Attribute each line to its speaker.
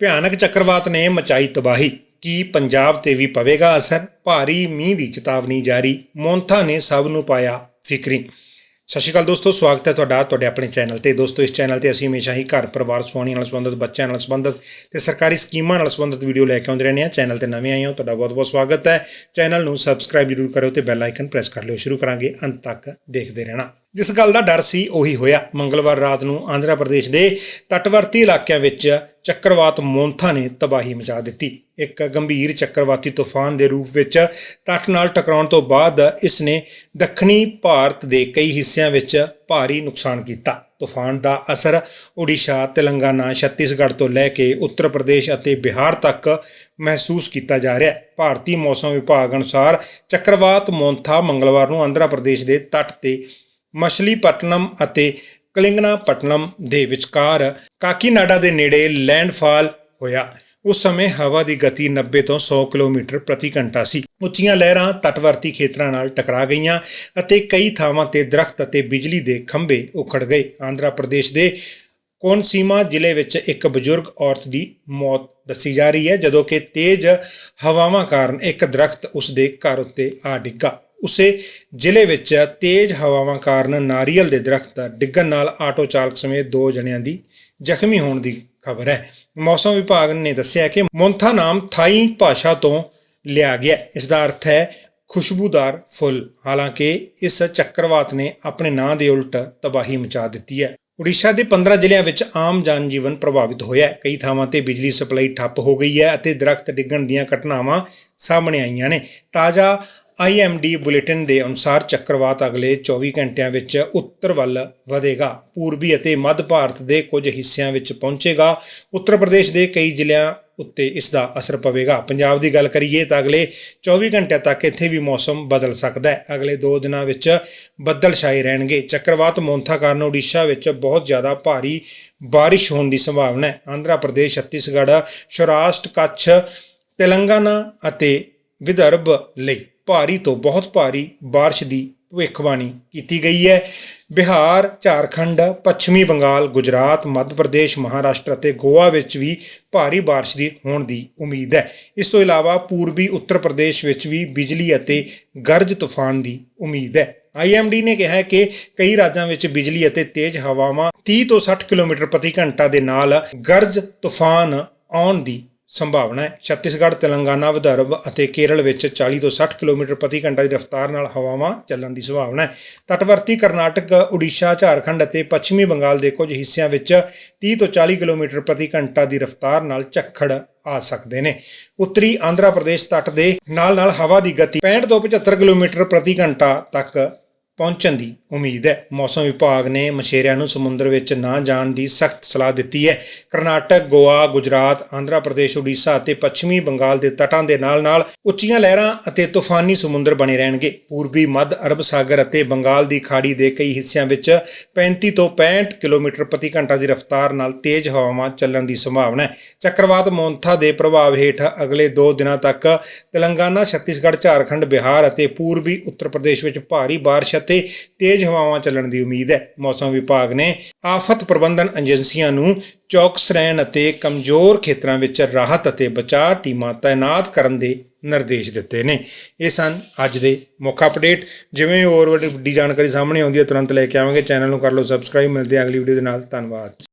Speaker 1: ਭਿਆਨਕ ਚੱਕਰਵਾਤ ਨੇ ਮਚਾਈ ਤਬਾਹੀ। ਕੀ ਪੰਜਾਬ ਤੇ ਵੀ ਪਵੇਗਾ ਅਸਰ? ਭਾਰੀ ਮੀਂਹ ਦੀ ਚੇਤਾਵਨੀ ਜਾਰੀ। ਮੌਂਥਾ ਨੇ ਸਭ ਨੂੰ ਪਾਇਆ ਫਿਕਰੀ। ਸਤਿ ਸ਼੍ਰੀ ਅਕਾਲ ਦੋਸਤੋ, ਸਵਾਗਤ ਹੈ ਤੁਹਾਡਾ, ਤੁਹਾਡੇ ਆਪਣੇ ਚੈਨਲ ਤੇ। ਦੋਸਤੋ, ਇਸ ਚੈਨਲ ਤੇ ਅਸੀਂ ਹਮੇਸ਼ਾ ਹੀ ਘਰ ਪਰਿਵਾਰ ਸੁਹਾਣੀ ਨਾਲ ਸੰਬੰਧਿਤ, ਬੱਚਿਆਂ ਨਾਲ ਸੰਬੰਧਿਤ ਤੇ ਸਰਕਾਰੀ ਸਕੀਮਾਂ ਨਾਲ ਸੰਬੰਧਿਤ ਵੀਡੀਓ ਲੈ ਕੇ ਆਉਂਦੇ ਰਹਿੰਦੇ ਹਾਂ। ਚੈਨਲ ਤੇ ਨਵੇਂ ਆਏ ਹੋ, ਤੁਹਾਡਾ ਬਹੁਤ-ਬਹੁਤ ਸਵਾਗਤ ਹੈ। ਚੈਨਲ ਨੂੰ ਸਬਸਕ੍ਰਾਈਬ ਜ਼ਰੂਰ ਕਰਿਓ ਤੇ ਬੈਲ ਆਈਕਨ ਪ੍ਰੈਸ ਕਰ ਲਿਓ। ਸ਼ੁਰੂ ਕਰਾਂਗੇ, ਅੰਤ ਤੱਕ ਦੇਖਦੇ ਰਹਿਣਾ। ਜਿਸ ਗੱਲ ਦਾ ਡਰ ਸੀ ਉਹੀ ਹੋਇਆ। ਮੰਗਲਵਾਰ ਰਾਤ ਨੂੰ ਆਂਧਰਾ ਪ੍ਰਦੇਸ਼ ਦੇ ਤਟਵਰਤੀ ਇਲਾਕਿਆਂ ਵਿੱਚ ਚੱਕਰਵਾਤ ਮੋਂਥਾ ਨੇ ਤਬਾਹੀ ਮਚਾ ਦਿੱਤੀ। ਇੱਕ ਗੰਭੀਰ ਚੱਕਰਵਾਤੀ ਤੂਫਾਨ ਦੇ ਰੂਪ ਵਿੱਚ ਤੱਟ ਨਾਲ ਟਕਰਾਉਣ ਤੋਂ ਬਾਅਦ ਇਸ ਨੇ ਦੱਖਣੀ ਭਾਰਤ ਦੇ ਕਈ ਹਿੱਸਿਆਂ ਵਿੱਚ ਭਾਰੀ ਨੁਕਸਾਨ ਕੀਤਾ। ਤੂਫਾਨ ਦਾ ਅਸਰ ਓਡੀਸ਼ਾ ਤੇਲੰਗਾਨਾ, ਛੱਤੀਸਗੜ੍ਹ ਤੋਂ ਲੈ ਕੇ ਉੱਤਰ ਪ੍ਰਦੇਸ਼ ਅਤੇ ਬਿਹਾਰ ਤੱਕ ਮਹਿਸੂਸ ਕੀਤਾ ਜਾ ਰਿਹਾ ਹੈ। ਭਾਰਤੀ ਮੌਸਮ ਵਿਭਾਗ ਅਨੁਸਾਰ ਚੱਕਰਵਾਤ ਮੋਂਥਾ ਮੰਗਲਵਾਰ ਨੂੰ ਆਂਧਰਾ ਪ੍ਰਦੇਸ਼ ਦੇ ਤੱਟ ਤੇ ਮਛਲੀਪਟਨਮ ਅਤੇ ਕਲਿੰਗਨਾਪਟਨਮ ਦੇ ਵਿਚਕਾਰ ਕਾਕੀਨਾਡਾ ਦੇ ਨੇੜੇ ਲੈਂਡਫਾਲ ਹੋਇਆ। ਉਸ ਸਮੇਂ ਹਵਾ ਦੀ ਗਤੀ 90 ਤੋਂ 100 ਕਿਲੋਮੀਟਰ ਪ੍ਰਤੀ ਘੰਟਾ ਸੀ। ਉੱਚੀਆਂ ਲਹਿਰਾਂ ਤਟਵਰਤੀ ਖੇਤਰਾਂ ਨਾਲ ਟਕਰਾ ਗਈਆਂ ਅਤੇ ਕਈ ਥਾਵਾਂ ਤੇ ਦਰਖਤ ਅਤੇ ਬਿਜਲੀ ਦੇ ਖੰਭੇ ਉਖੜ ਗਏ। ਆਂਧਰਾ ਪ੍ਰਦੇਸ਼ ਦੇ ਕੋਨਸੀਮਾ ਜ਼ਿਲ੍ਹੇ ਵਿੱਚ ਇੱਕ ਬਜ਼ੁਰਗ ਔਰਤ ਦੀ ਮੌਤ ਦੱਸੀ ਜਾ ਰਹੀ ਹੈ, ਜਦੋਂ ਕਿ ਤੇਜ਼ ਹਵਾਵਾਂ ਕਾਰਨ ਇੱਕ ਦਰਖਤ ਉਸ ਦੇ ਘਰ ਉੱਤੇ ਆ ਡਿੱਗਾ। ਉਸੇ ਜ਼ਿਲ੍ਹੇ ਵਿੱਚ ਤੇਜ਼ ਹਵਾਵਾਂ ਕਾਰਨ ਨਾਰੀਅਲ ਦੇ ਦਰਖਤ ਡਿੱਗਣ ਨਾਲ ਆਟੋ ਚਾਲਕ ਸਮੇਤ ਦੋ ਜਣਿਆਂ ਦੀ ਜ਼ਖਮੀ ਹੋਣ ਦੀ ਖਬਰ ਹੈ। ਮੌਸਮ ਵਿਭਾਗ ਨੇ ਦੱਸਿਆ ਕਿ ਮੋਂਥਾ ਨਾਮ ਥਾਈ ਭਾਸ਼ਾ ਤੋਂ ਲਿਆ ਗਿਆ ਹੈ। ਇਸ ਦਾ ਅਰਥ ਹੈ ਖੁਸ਼ਬੂਦਾਰ ਫੁੱਲ। ਹਾਲਾਂਕਿ ਇਸ ਚੱਕਰਵਾਤ ਨੇ ਆਪਣੇ ਨਾਂ ਦੇ ਉਲਟ ਤਬਾਹੀ ਮਚਾ ਦਿੱਤੀ ਹੈ। ਉੜੀਸਾ ਦੇ 15 ਜ਼ਿਲ੍ਹਿਆਂ ਵਿੱਚ ਆਮ ਜਨਜੀਵਨ ਪ੍ਰਭਾਵਿਤ ਹੋਇਆ ਹੈ। ਕਈ ਥਾਵਾਂ ਤੇ ਬਿਜਲੀ ਸਪਲਾਈ ਠੱਪ ਹੋ ਗਈ ਹੈ ਅਤੇ ਦਰਖਤ ਡਿੱਗਣ ਦੀਆਂ ਘਟਨਾਵਾਂ ਸਾਹਮਣੇ ਆਈਆਂ ਨੇ। ਤਾਜ਼ਾ ਆਈਐਮਡੀ ਬੁਲੇਟਿਨ ਦੇ ਅਨੁਸਾਰ ਚੱਕਰਵਾਤ ਅਗਲੇ 24 ਘੰਟਿਆਂ ਵਿੱਚ ਉੱਤਰ ਵੱਲ ਵਧੇਗਾ। ਪੂਰਬੀ ਅਤੇ ਮੱਧ ਭਾਰਤ ਦੇ ਕੁਝ ਹਿੱਸਿਆਂ ਵਿੱਚ ਪਹੁੰਚੇਗਾ। ਉੱਤਰ ਪ੍ਰਦੇਸ਼ ਦੇ ਕਈ ਜ਼ਿਲ੍ਹਿਆਂ ਉੱਤੇ ਇਸ ਦਾ ਅਸਰ ਪਵੇਗਾ। ਪੰਜਾਬ ਦੀ ਗੱਲ ਕਰੀਏ ਤਾਂ ਅਗਲੇ 24 ਘੰਟਿਆਂ ਤੱਕ ਇੱਥੇ ਵੀ ਮੌਸਮ ਬਦਲ ਸਕਦਾ ਹੈ। ਅਗਲੇ 2 ਦਿਨਾਂ ਵਿੱਚ ਬੱਦਲ ਛਾਏ ਰਹਿਣਗੇ। ਚੱਕਰਵਾਤ ਮੋਂਥਾ ਕਾਰਨ ਓਡੀਸ਼ਾ ਵਿੱਚ ਬਹੁਤ ਜ਼ਿਆਦਾ ਭਾਰੀ ਬਾਰਿਸ਼ ਹੋਣ ਦੀ ਸੰਭਾਵਨਾ ਹੈ। ਆਂਧਰਾ ਪ੍ਰਦੇਸ਼, ਛੱਤੀਸਗੜ੍ਹ, ਸੌਰਾਸ਼ਟਰ, ਕੱਛ, ਤੇਲੰਗਾਨਾ ਅਤੇ ਵਿਦਰਭ ਲਈ ਭਾਰੀ ਤੋਂ ਬਹੁਤ ਭਾਰੀ بارش ਦੀ ਭਵਿੱਖਬਾਣੀ ਕੀਤੀ ਗਈ ਹੈ ਬਿਹਾਰ ਝਾਰਖੰਡ ਪੱਛਮੀ ਬੰਗਾਲ ਗੁਜਰਾਤ ਮੱਧ ਪ੍ਰਦੇਸ਼ ਮਹਾਰਾਸ਼ਟਰ ਅਤੇ ਗੋਆ ਵਿੱਚ ਵੀ ਭਾਰੀ بارش ਦੀ ਹੋਣ ਦੀ ਉਮੀਦ ਹੈ ਇਸ ਤੋਂ ਇਲਾਵਾ ਪੂਰਬੀ ਉੱਤਰ ਪ੍ਰਦੇਸ਼ ਵਿੱਚ ਵੀ ਬਿਜਲੀ ਅਤੇ ਗਰਜ ਤੂਫਾਨ ਦੀ ਉਮੀਦ ਹੈ ਆਈਐਮਡੀ ਨੇ ਕਿਹਾ ਹੈ ਕਿ ਕਈ ਰਾਜਾਂ ਵਿੱਚ ਬਿਜਲੀ ਅਤੇ ਤੇਜ਼ ਹਵਾਵਾਂ 30 ਤੋਂ 60 ਕਿਲੋਮੀਟਰ ਪ੍ਰਤੀ ਘੰਟਾ ਦੇ ਨਾਲ ਗਰਜ ਤੂਫਾਨ ਆਉਣ ਦੀ ਸੰਭਾਵਨਾ ਹੈ। ਛੱਤੀਸਗੜ੍ਹ, ਤੇਲੰਗਾਨਾ, ਵਿਦਰਭ ਅਤੇ ਕੇਰਲ ਵਿੱਚ 40 ਤੋਂ 60 ਕਿਲੋਮੀਟਰ ਪ੍ਰਤੀ ਘੰਟਾ ਦੀ ਰਫ਼ਤਾਰ ਨਾਲ ਹਵਾਵਾਂ ਚੱਲਣ ਦੀ ਸੰਭਾਵਨਾ ਹੈ। ਤਟਵਰਤੀ ਕਰਨਾਟਕ, ਉੜੀਸਾ, ਝਾਰਖੰਡ ਅਤੇ ਪੱਛਮੀ ਬੰਗਾਲ ਦੇ ਕੁਝ ਹਿੱਸਿਆਂ ਵਿੱਚ 30 ਤੋਂ 40 ਕਿਲੋਮੀਟਰ ਪ੍ਰਤੀ ਘੰਟਾ ਦੀ ਰਫ਼ਤਾਰ ਨਾਲ ਝੱਖੜ ਆ ਸਕਦੇ ਨੇ। ਉੱਤਰੀ ਆਂਧਰਾ ਪ੍ਰਦੇਸ਼ ਤੱਟ ਦੇ ਨਾਲ-ਨਾਲ ਹਵਾ ਦੀ ਗਤੀ 65 ਤੋਂ 75 ਕਿਲੋਮੀਟਰ ਪ੍ਰਤੀ ਘੰਟਾ ਤੱਕ ਪਹੁੰਚਣ ਦੀ ਉਮੀਦ ਹੈ। ਮੌਸਮ ਵਿਭਾਗ ਨੇ ਮਛੇਰਿਆਂ ਨੂੰ ਸਮੁੰਦਰ ਵਿੱਚ ਨਾ ਜਾਣ ਦੀ ਸਖਤ ਸਲਾਹ ਦਿੱਤੀ ਹੈ। ਕਰਨਾਟਕ, ਗੋਆ, ਗੁਜਰਾਤ, ਆਂਧਰਾ ਪ੍ਰਦੇਸ਼, ਉੜੀਸਾ ਅਤੇ ਪੱਛਮੀ ਬੰਗਾਲ ਦੇ ਤਟਾਂ ਦੇ ਨਾਲ-ਨਾਲ ਉੱਚੀਆਂ ਲਹਿਰਾਂ ਅਤੇ ਤੂਫਾਨੀ ਸਮੁੰਦਰ ਬਣੇ ਰਹਿਣਗੇ। ਪੂਰਬੀ, ਮੱਧ ਅਰਬ ਸਾਗਰ ਅਤੇ ਬੰਗਾਲ ਦੀ ਖਾੜੀ ਦੇ ਕਈ ਹਿੱਸਿਆਂ ਵਿੱਚ 35 ਤੋਂ 65 ਕਿਲੋਮੀਟਰ ਪ੍ਰਤੀ ਘੰਟਾ ਦੀ ਰਫ਼ਤਾਰ ਨਾਲ ਤੇਜ਼ ਹਵਾਵਾਂ ਚੱਲਣ ਦੀ ਸੰਭਾਵਨਾ ਹੈ। ਚੱਕਰਵਾਤ ਮੋਂਥਾ ਦੇ ਪ੍ਰਭਾਵ ਹੇਠ ਅਗਲੇ 2 ਦਿਨਾਂ ਤੱਕ ਤੇਲੰਗਾਨਾ, ਛੱਤੀਸਗੜ੍ਹ, ਝਾਰਖੰਡ, ਬਿਹਾਰ ਅਤੇ ਪੂਰਬੀ ਉੱਤਰ ਪ੍ਰਦੇਸ਼ ਵਿੱਚ ਭਾਰੀ ਬਾਰਿਸ਼ ਅਤੇ ਤੇਜ਼ ਹਵਾਵਾਂ ਚੱਲਣ ਦੀ ਉਮੀਦ ਹੈ। ਮੌਸਮ ਵਿਭਾਗ ਨੇ ਆਫਤ ਪ੍ਰਬੰਧਨ ਏਜੰਸੀਆਂ ਨੂੰ ਚੌਕਸ ਰਹਿਣ ਅਤੇ ਕਮਜ਼ੋਰ ਖੇਤਰਾਂ ਵਿੱਚ ਰਾਹਤ ਅਤੇ ਬਚਾਅ ਟੀਮਾਂ ਤਾਇਨਾਤ ਕਰਨ ਦੇ ਨਿਰਦੇਸ਼ ਦਿੱਤੇ ਨੇ। ਇਹ ਸਨ ਅੱਜ ਦੇ ਮੁੱਖ ਅਪਡੇਟ। ਜਿਵੇਂ ਹੋਰ ਵੱਡੀ ਵੱਡੀ ਜਾਣਕਾਰੀ ਸਾਹਮਣੇ ਆਉਂਦੀ ਹੈ, ਤੁਰੰਤ ਲੈ ਕੇ ਆਵਾਂਗੇ। ਚੈਨਲ ਨੂੰ ਕਰ ਲਓ ਸਬਸਕ੍ਰਾਈਬ। ਮਿਲਦੇ ਹਾਂ ਅਗਲੀ ਵੀਡੀਓ ਦੇ ਨਾਲ। ਧੰਨਵਾਦ।